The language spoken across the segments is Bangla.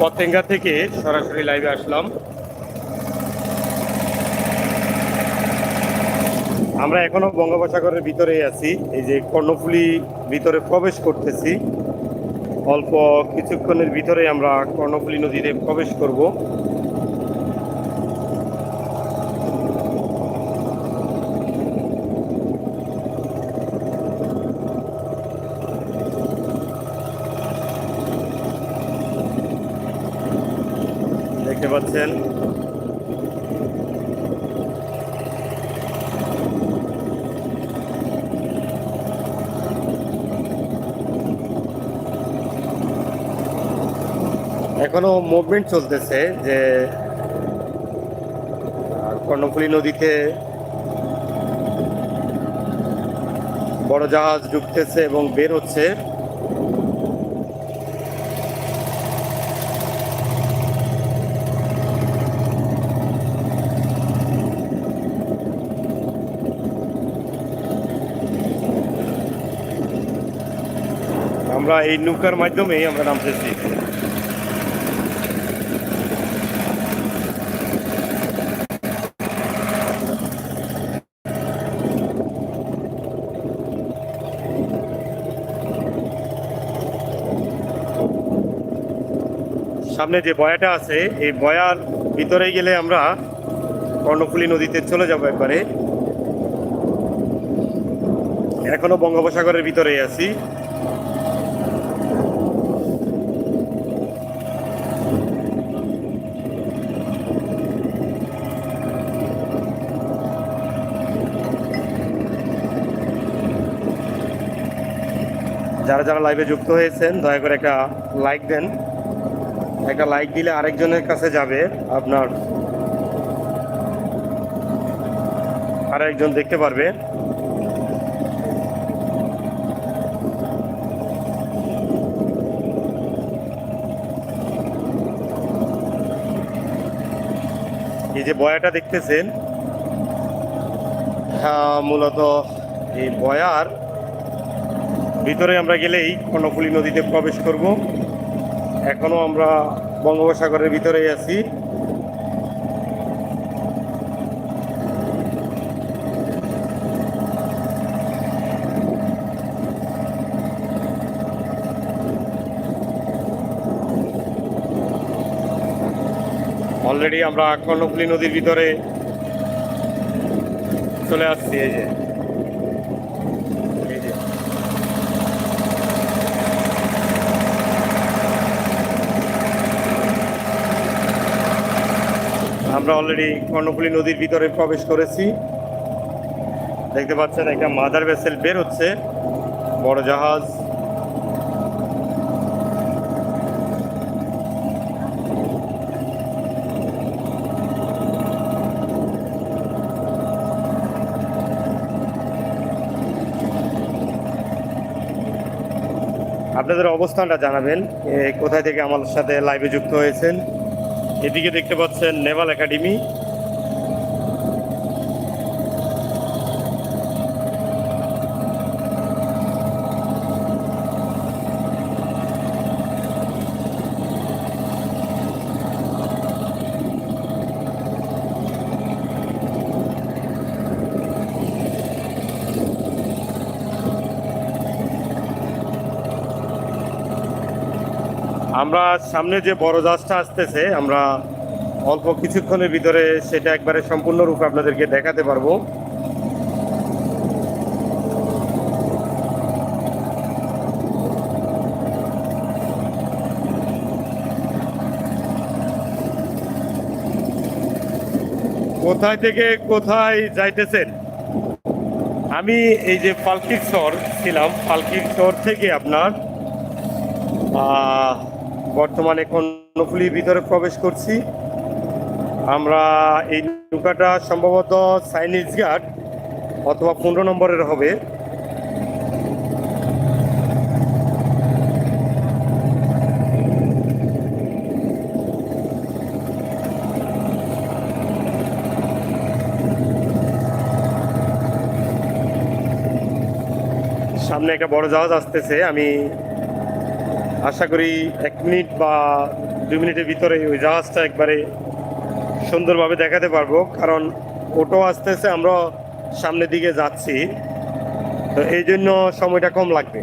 পতেঙ্গা থেকে সরাসরি লাইভে আসলাম। আমরা এখনও বঙ্গোপসাগরের ভিতরেই আছি। এই যে কর্ণফুলি ভিতরে প্রবেশ করতেছি। অল্প কিছুক্ষণের ভিতরে আমরা কর্ণফুলি নদীতে প্রবেশ করব দেখতে পাচ্ছেন এখনও মুভমেন্ট চলতেছে যে কর্ণফুলী নদীতে বড় জাহাজ ঢুকতেছে এবং বের হচ্ছে। আমরা এই নৌকার মাধ্যমেই আমরা নামতেছি। সামনে যে বয়াটা আছে, এই বয়ার ভিতরে গেলে আমরা কর্ণফুলী নদীতে চলে যাব একবারে। এখনও বঙ্গোপসাগরের ভিতরেই আছি। যারা যারা লাইভে যুক্ত হয়েছেন, দয়া করে একটা লাইক দেন। একটা লাইক দিলে আরেকজনের কাছে যাবে আপনার আরেকজন দেখতে পারবে। এই যে বয়াটা দেখতেছেন হ্যাঁ, মূলত এই বয়ার ভিতরে আমরা গেলেই কর্ণফুলী নদীতে প্রবেশ করব। এখনও আমরা বঙ্গোপসাগরের ভিতরেই আছি। অলরেডি আমরা কর্ণফুলী নদীর ভিতরে চলে আসছি এই যে। আমরা অলরেডি কর্ণফুলী নদীর ভিতরে প্রবেশ করেছি। দেখতে পাচ্ছেন একটা মাদার ভেসেল বের হচ্ছে, বড় জাহাজ। আপনাদের অবস্থানটা জানাবেন কোথায় থেকে আমার সাথে লাইভে যুক্ত হয়েছেন। এদিকে দেখতে পাচ্ছেন নেভাল একাডেমি। আমরা সামনে যে বড় জাহাজটা আসতেছে, আমরা অল্প কিছুক্ষণের ভিতরে সেটা একবারে সম্পূর্ণরূপে আপনাদেরকে দেখাতে পারব। কোথায় থেকে কোথায় যাইতেছেন? আমি এই যে পালকির চর ছিলাম পালকির চর থেকে আপনার বর্তমানে কর্ণফুলির ভিতরে প্রবেশ করছি। আমরা এই নৌকাটা সম্ভবত চাইনিজ গার্ড অথবা পনেরো নম্বরের হবে। সামনে একটা বড় জাহাজ আসতেছে, আমি আশা করি এক মিনিট বা দুই মিনিটের ভিতরে ওই জাহাজটা একবারে সুন্দরভাবে দেখাতে পারব। কারণ ওটো আস্তে আমরা সামনের দিকে যাচ্ছি। তো এই জন্য সময়টা কম লাগবে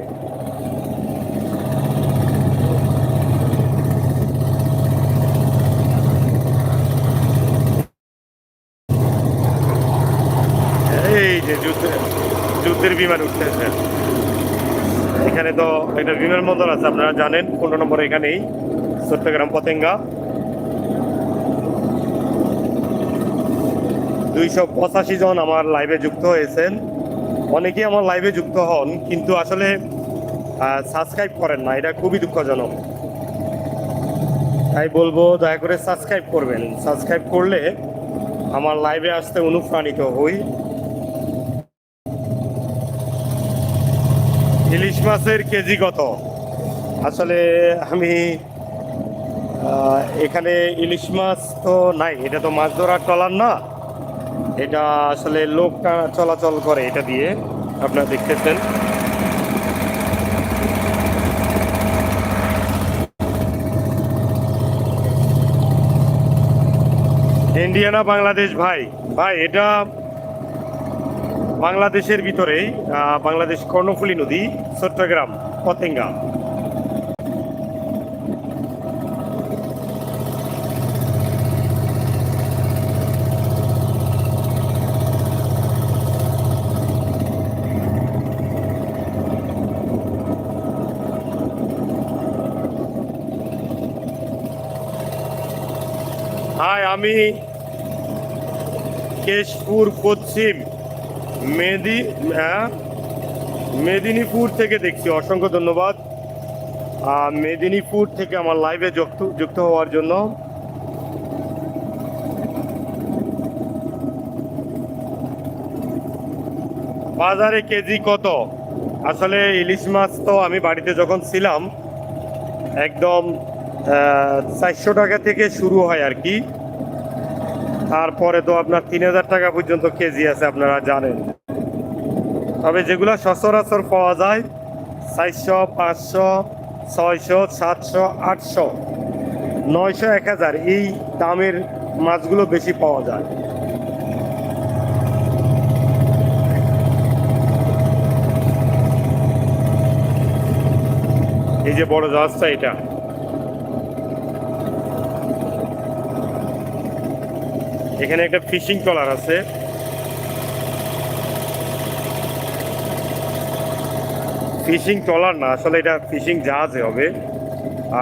এই যে যুদ্ধের যুদ্ধের বিমান উঠতেছে এখানে তো একটা বিমান বন্দর আছে, আপনারা জানেন, পনেরো নম্বর এখানেই, চট্টগ্রাম পতেঙ্গা। দুইশো পঁচাশি জন আমার লাইভে যুক্ত হয়েছেন। অনেকেই আমার লাইভে যুক্ত হন, কিন্তু আসলে সাবস্ক্রাইব করেন না, এটা খুবই দুঃখজনক। তাই বলব, দয়া করে সাবস্ক্রাইব করবেন। সাবস্ক্রাইব করলে আমার লাইভে আসতে অনুপ্রাণিত হই। ইলিশ মাছের কেজি কত? আসলে আমি এখানে ইলিশ মাছ তো নাই, এটা তো মাছ ধরার ট্রলার না। এটা আসলে লোকটা চলাচল করে এটা দিয়ে, আপনারা দেখতেছেন। ইন্ডিয়ানা বাংলাদেশ ভাই? ভাই, এটা বাংলাদেশের ভিতরেই বাংলাদেশ কর্ণফুলী নদী চট্টগ্রাম পতেঙ্গা। আমি কেশপুর পশ্চিম। মেদি হ্যাঁ, মেদিনীপুর থেকে দেখছি। অসংখ্য ধন্যবাদ। মেদিনীপুর থেকে আমার লাইভে যুক্ত যুক্ত হওয়ার জন্য। বাজারে কেজি কত? আসলে ইলিশ মাছ তো আমি বাড়িতে যখন ছিলাম একদম চারশো টাকা থেকে শুরু হয় আর কি। তারপরে তো আপনার তিন হাজার টাকা পর্যন্ত কেজি আছে, আপনারা জানেন। তবে যেগুলো সচরাচর পাওয়া যায়, চারশো, পাঁচশো, ছয়শো, সাতশো, আটশো, নয়শো, এক হাজার, এই দামের মাছগুলো বেশি পাওয়া যায়। এই যে বড় জাহাজটা এটা। এখানে একটা ফিশিং ট্রলার আছে। ফিশিং ট্রলার না, আসলে এটা ফিশিং জাহাজে হবে।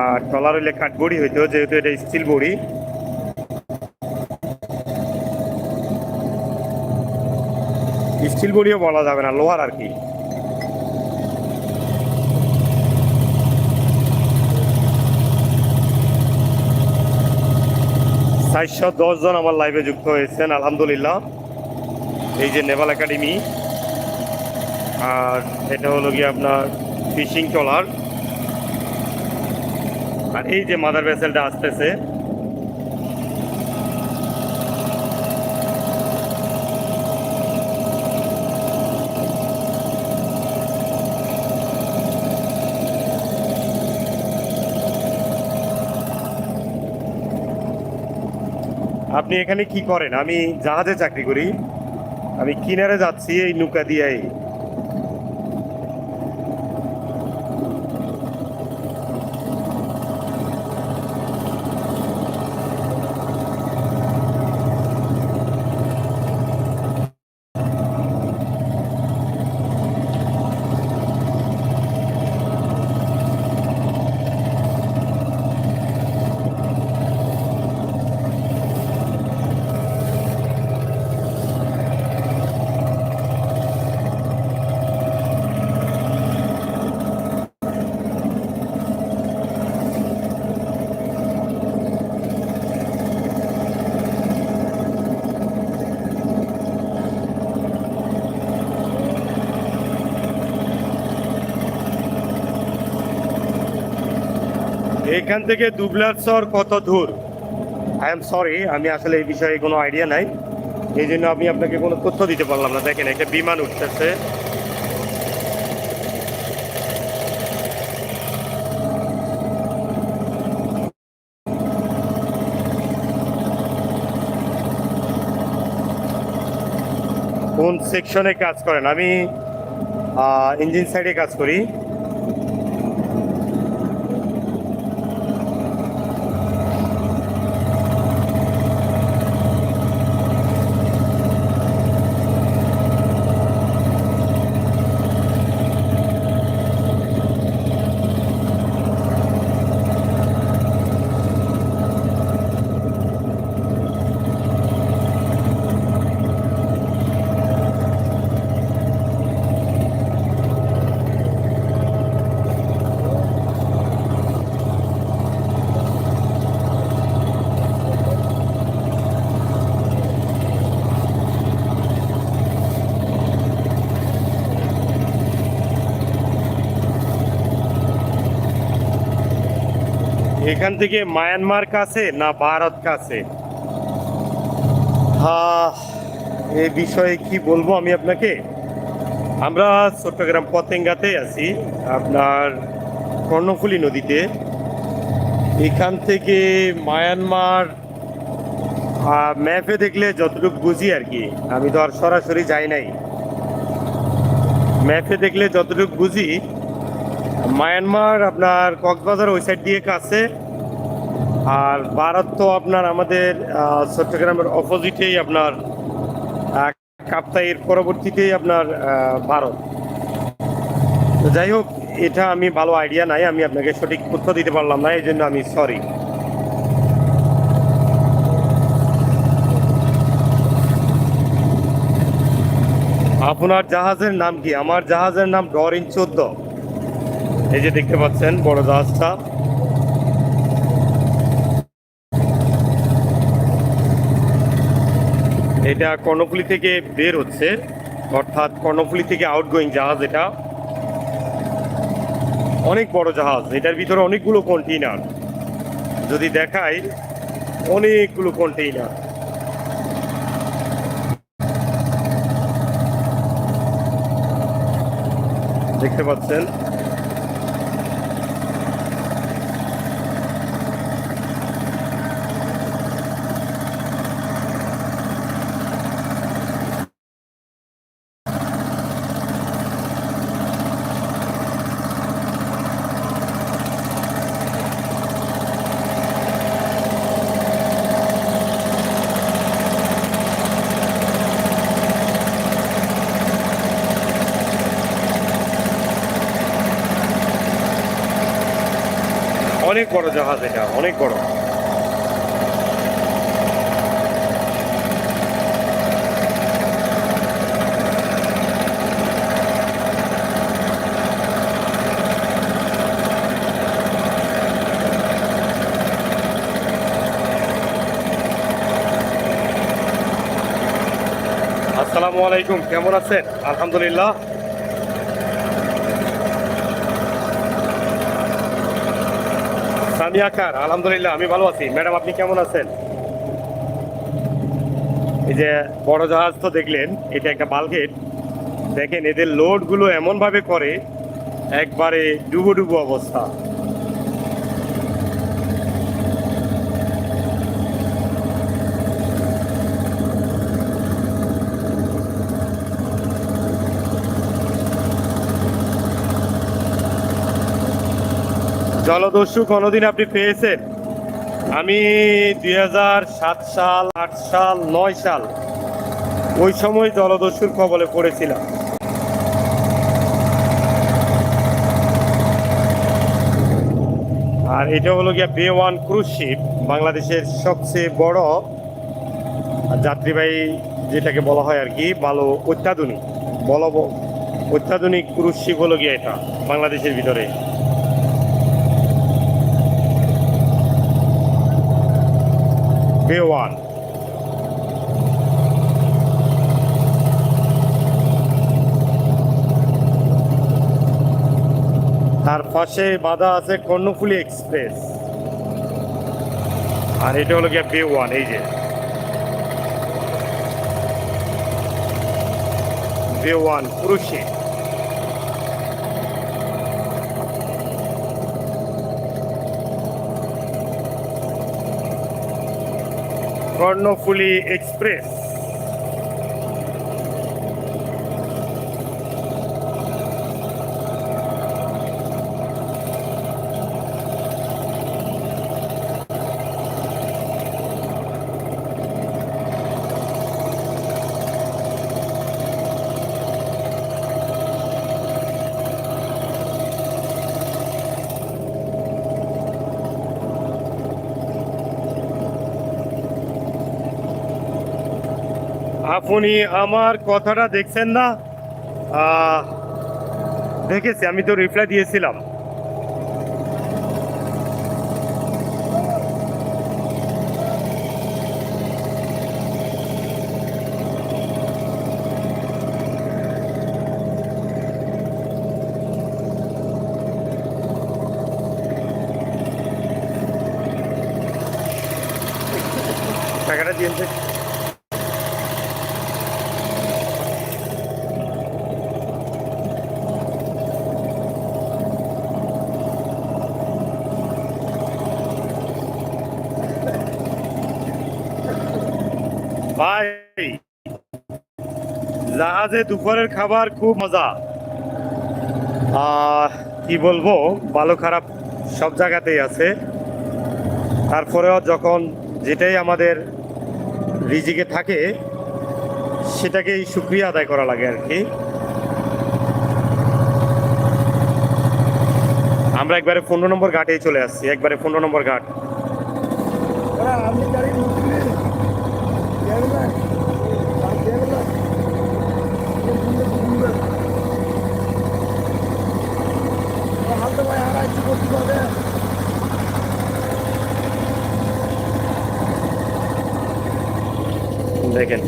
আর ট্রলার হইলে কাঠবড়ি হইতো যেহেতু এটা স্টিল বড়ি। স্টিল বড়িও বলা যাবে না, লোহার আর কি। চারশো দশ জন আমার লাইভে যুক্ত হয়েছেন, আলহামদুলিল্লাহ। এই যে নেভাল একাডেমি, আর এটা হলো গিয়ে আপনার ফিশিং ট্রলার। আর এই যে মাদার ভেসেলটা আসতেছে আপনি এখানে কি করেন? আমি জাহাজে চাকরি করি। আমি কিনারে যাচ্ছি এই নৌকা দিয়েই। এখান থেকে দুবলারসর কত দূর? আই এম সরি আমি আসলে এই বিষয়ে কোনো আইডিয়া নাই। এই জন্য আমি আপনাকে কোনো তথ্য দিতে পারলাম না। দেখেন, একটা বিমান উঠতেছে। কোন সেকশনে কাজ করেন? আমি ইঞ্জিন সাইডে কাজ করি। এখান থেকে মায়ানমার কাছে না ভারত কাছে? এ বিষয়ে কি বলব আমি আপনাকে? আমরা চট্টগ্রাম পতেঙ্গাতে আছি, আপনার কর্ণফুলী নদীতে। এখান থেকে মায়ানমার ম্যাপে দেখলে যতটুকু বুঝি আর কি, আমি তো আর সরাসরি যাই নাই। ম্যাপে দেখলে যতটুকু বুঝি, মায়ানমার আপনার কক্সবাজার ওই সাইড দিয়ে কাছে আর ভারত তো আপনার আমাদের চট্টগ্রামের অপোজিটেই আপনার কাপ্তাইয়ের পরবর্তীতেই আপনার ভারত। যাই হোক, এটা আমি ভালো আইডিয়া নাই, আমি আপনাকে সঠিক তথ্য দিতে পারলাম না, এই জন্য আমি সরি আপনার জাহাজের নাম কি? আমার জাহাজের নাম ডরিন চোদ্দ। এই যে দেখতে পাচ্ছেন, বড় জাহাজটা। এটা কর্ণফুলি থেকে বের হচ্ছে, অর্থাৎ কর্ণফুলি থেকে আউটগোয়িং জাহাজ এটা। অনেক বড় জাহাজ, এটার ভিতরে অনেকগুলো কন্টেইনার যদি দেখাই, অনেকগুলো কন্টেইনার দেখতে পাচ্ছেন? অনেক বড় জাহাজ এটা অনেক বড়। আসসালামু আলাইকুম কেমন আছেন? আলহামদুলিল্লাহ। সামিয়া আকার, আলহামদুলিল্লাহ, আমি ভালো আছি। ম্যাডাম, আপনি কেমন আছেন? এই যে বড় জাহাজ তো দেখলেন, এটা একটা বালগেট দেখেন, এদের লোডগুলো এমন ভাবে করে, একবারে ডুবো ডুবো অবস্থা। জলদস্যু কোনোদিন আপনি পেয়েছেন? আমি দুই সাত সাল, আট সাল, নয় সাল, ওই সময় জলদস্যুর কবলে পড়েছিলাম। আর এটা হলো গিয়া বে ওয়ান ক্রুজ শিপ, বাংলাদেশের সবচেয়ে বড় যাত্রীবাহী, যেটাকে বলা হয় আর কি ভালো অত্যাধুনিক বল অত্যাধুনিক ক্রুজ শিপ হলো গিয়া এটা, বাংলাদেশের ভিতরে। বে ওয়ান তার পাশে বাধা আছে কর্ণফুলি এক্সপ্রেস। আর এটা হলো গিয়ে বে ওয়ান এই যে। বে ওয়ান পুরুষে। কর্ণফুলি এক্সপ্রেস আপনি আমার কথাটা দেখছেন না? দেখেছি আমি তো রিপ্লাই দিয়েছিলাম। টাকাটা দিয়েছে ভাই জাহাজে দুপুরের খাবার খুব মজা। কি বলব, ভালো খারাপ সব জায়গাতেই আছে। তারপরেও যখন যেটাই আমাদের রিজিকে থাকে, সেটাকেই সুক্রিয়া আদায় করা লাগে আর কি। আমরা একবারে পনেরো নম্বর ঘাটেই চলে আসছি, একবারে পনেরো নম্বর ঘাট ওরা আপনি গাড়ি ঢুকলে দেখবেন আর দেখবেন হালতে ভাই হারাইছি করতে পারে দেখেন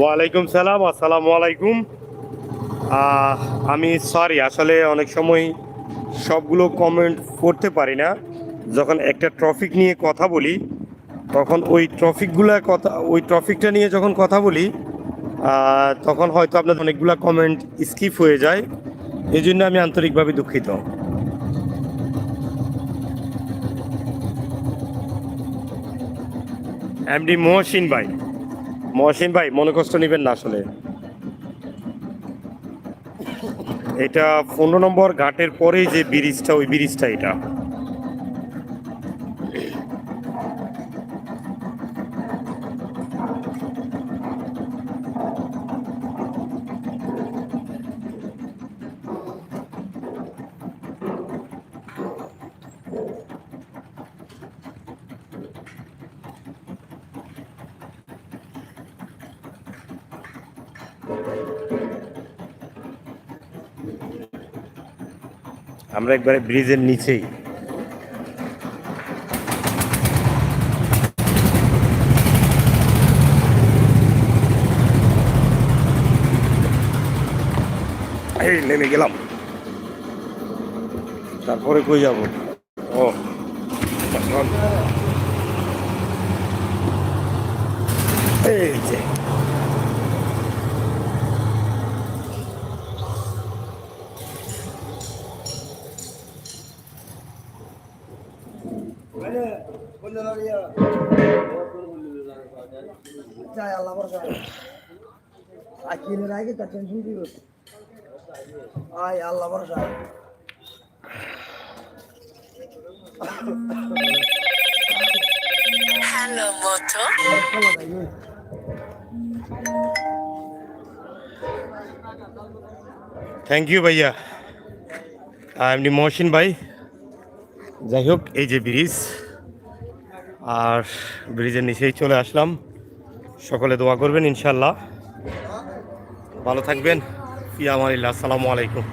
ওয়ালাইকুম সালাম, আসসালামু আলাইকুম। আমি সরি আসলে অনেক সময় সবগুলো কমেন্ট করতে পারি না। যখন একটা ট্রফিক নিয়ে কথা বলি তখন ওই ট্রফিকগুলো কথা, ওই ট্রফিকটা নিয়ে যখন কথা বলি তখন হয়তো আপনাদের অনেকগুলো কমেন্ট স্কিপ হয়ে যায়। এই জন্য আমি আন্তরিকভাবে দুঃখিত। এমডি মহসিন ভাই। মহসিন ভাই, মনে কষ্ট নেবেন না আসলে। এটা পনেরো নম্বর ঘাটের পরেই যে ব্রিজটা, ওই ব্রিজটা এটা। আমরা একবারে ব্রিজের নিচেই। এই নেমে গেলাম। তারপরে কই যাব? ও এই যে। আল্লাহ ভরসা কিনে রাখি তার টেনশন কি করছে আয় আল্লাহ ভরসা Hello, Moto. চলো ভাই ওই। থ্যাংক ইউ ভাইয়া এমনি মহসিন ভাই। যাই হোক এই যে ব্রিজ আর ব্রিজের নিচেই চলে আসলাম। সকলে দোয়া করবেন ইনশাল্লাহ ভালো থাকবেন। আমার আসসালামু আলাইকুম।